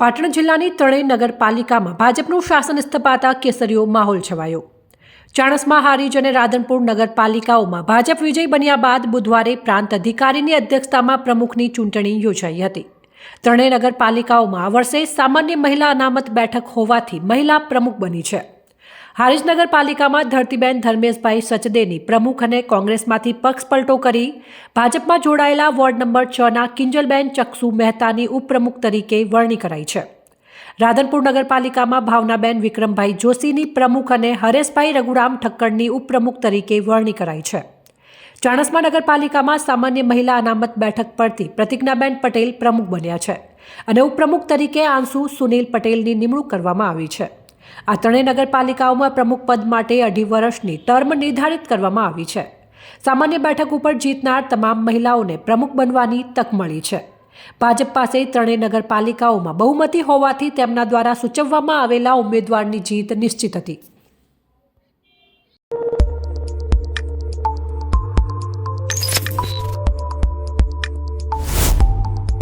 પાટણ જિલ્લાની ત્રણેય નગરપાલિકામાં ભાજપનું શાસન સ્થપાતા કેસરીયો માહોલ છવાયો. ચાણસમાં હારીજ અને રાધનપુર નગરપાલિકાઓમાં ભાજપ વિજય બન્યા બાદ બુધવારે પ્રાંત અધિકારીની અધ્યક્ષતામાં પ્રમુખની ચૂંટણી યોજાઈ હતી. ત્રણેય નગરપાલિકાઓમાં આ વર્ષે સામાન્ય મહિલા અનામત બેઠક હોવાથી મહિલા પ્રમુખ બની છે. હારીજ નગરપાલિકામાં ધરતીબેન ધર્મેશભાઈ સચદેની પ્રમુખ અને કોંગ્રેસમાંથી પક્ષ પલટો કરી ભાજપમાં જોડાયેલા વોર્ડ નંબર છના કિંજલબેન ચક્ષુ મહેતાની ઉપપ્રમુખ તરીકે વરણી કરાઈ છે. રાધનપુર નગરપાલિકામાં ભાવનાબેન વિક્રમભાઈ જોશીની પ્રમુખ અને હરેશભાઈ રઘુરામ ઠક્કરની ઉપપ્રમુખ તરીકે વરણી કરાઈ છે. ચાણસ્મા નગરપાલિકામાં સામાન્ય મહિલા અનામત બેઠક પરથી પ્રતિજ્ઞાબેન પટેલ પ્રમુખ બન્યા છે અને ઉપપ્રમુખ તરીકે આંસુ સુનિલ પટેલની નિમણૂક કરવામાં આવી છે. આ ત્રણેય નગરપાલિકાઓમાં પ્રમુખ પદ માટે અઢી વર્ષની ટર્મ નિર્ધારિત કરવામાં આવી છે. સામાન્ય બેઠક ઉપર જીતનાર તમામ મહિલાઓને પ્રમુખ બનવાની તક મળી છે. ભાજપ પાસે ત્રણેય નગરપાલિકાઓમાં બહુમતી હોવાથી તેમના દ્વારા સૂચવવામાં આવેલા ઉમેદવારની જીત નિશ્ચિત હતી.